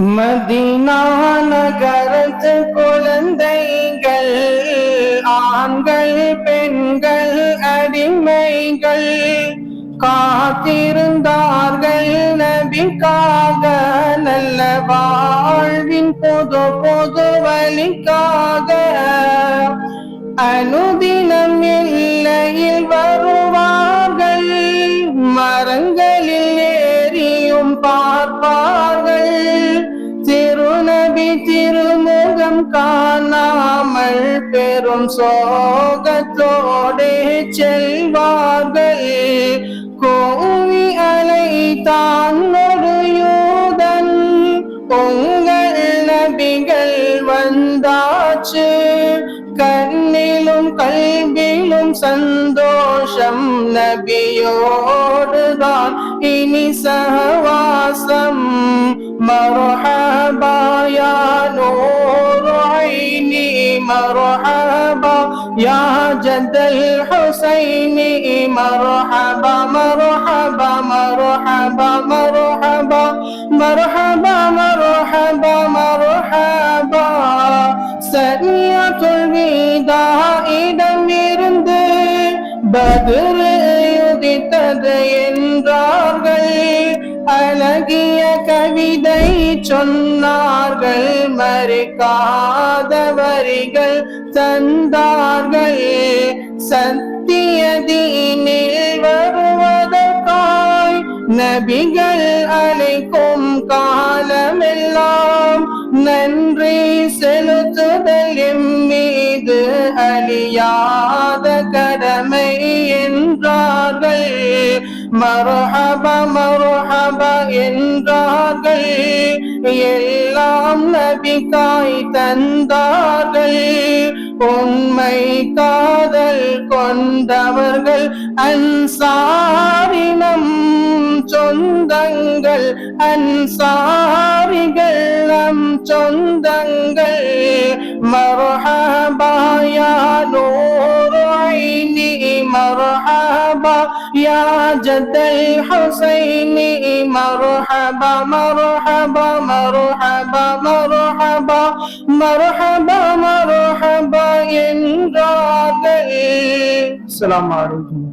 Medina நகரத்து குழந்தைகள் ஆண்கள் பெண்கள் அடிமைகள் காத்திருந்தார்கள் நபிக்காக நல்ல வாழ்வின் பொது பொது வழிக்காக. அனுதினம் எல்லையில் வருவார்கள் மரங்களில் ஏறியும் பார்ப்பார். காணாமல் பெரும் சோகத்தோடே செல்வார்கள். கோவி அழைத்தான் ஒரு யூதன் உங்கள் நபிகள் வந்தாச்சு. கண்ணிலும் கல்விலும் சந்தோஷம் நபியோடுதான். இனி சகவாசம் மரஹபா ஐனி மரஹபா யா ஜதல் ஹுசைனி மரஹபா மரஹபா மரஹபா மரஹபா மரஹபா மரஹபா மரஹபா சனியாத்துல் வீதா இடமிருந்து பதில் உதித்தது என்றார்கள் அழகிய கவிதை சொன்னார்கள் மறுக்காத வரிகள் தந்தார்கள். சத்தியதீனில் வருவதற்காய் நபிகள் அழைக்கும் காலமெல்லாம் நன்றி செலுத்துதல் மீது அழியாத கடமை என்றார்கள். மரஹப மரஹப நின்றார்கள் எல்லாம் நபிக்காய் தந்தார்கள். உண்மை காதல் கொண்டவர்கள் அன்சாரினம் சொந்தங்கள் அன்சாரிகள் நம் சொந்தங்கள். மரஹபா மரஹபா யா ஜதல் ஹுசைனி மரஹபா மரஹபா மரஹபா மரஹபா மரஹபா மரஹபா என்றார்கள் அஸ்ஸலாமு அலைக்கும்